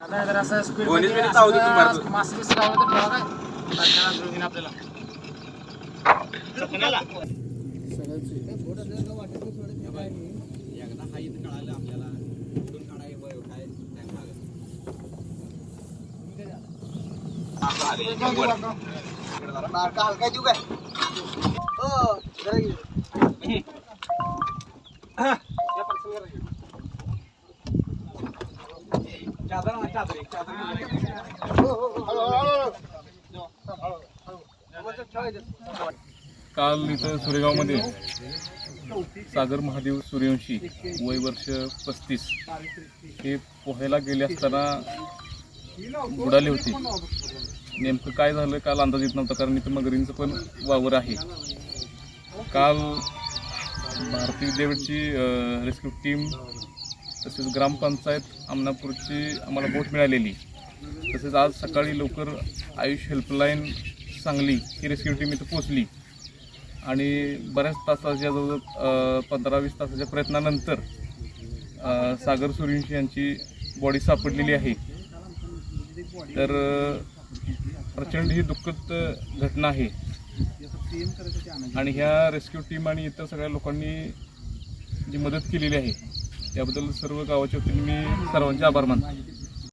आता जर असं स्पीड कोणीच बिनी चावू देत नाही मारतो. मास्क बिस्क लावलं तर ठेवा काय आपल्याला. बारका हलका देऊ काय हो जरा घे. काल इथं सुरेगावमध्ये सागर महादेव सूर्यवंशी वय वर्ष पस्तीस. हे पोहायला गेले असताना बुडाले होते. नेमकं काय झालं? काल अंदाज येत नव्हता कारण इथं मगरींचं पण वावर आहे. काल भारतीय विद्यापीठची रेस्क्यू टीम तसेच ग्रामपंचायत आमनापूरची आम्हाला बोट मिळालेली. तसेच आज सकाळी लवकर आयुष हेल्पलाईन सांगली ही रेस्क्यू टीम इथं पोचली आणि बऱ्याच तासाच्या जवळ पंधरा वीस तासाच्या प्रयत्नानंतर सागर सूर्यवंशी यांची बॉडी सापडलेली आहे. तर प्रचंड ही दुःखद घटना आहे. आणि ह्या रेस्क्यू टीम आणि इतर सगळ्या लोकांनी जी मदत केलेली आहे त्याबद्दल सर्व गावाच्या वतीने मी सर्वांचे आभार मानतो.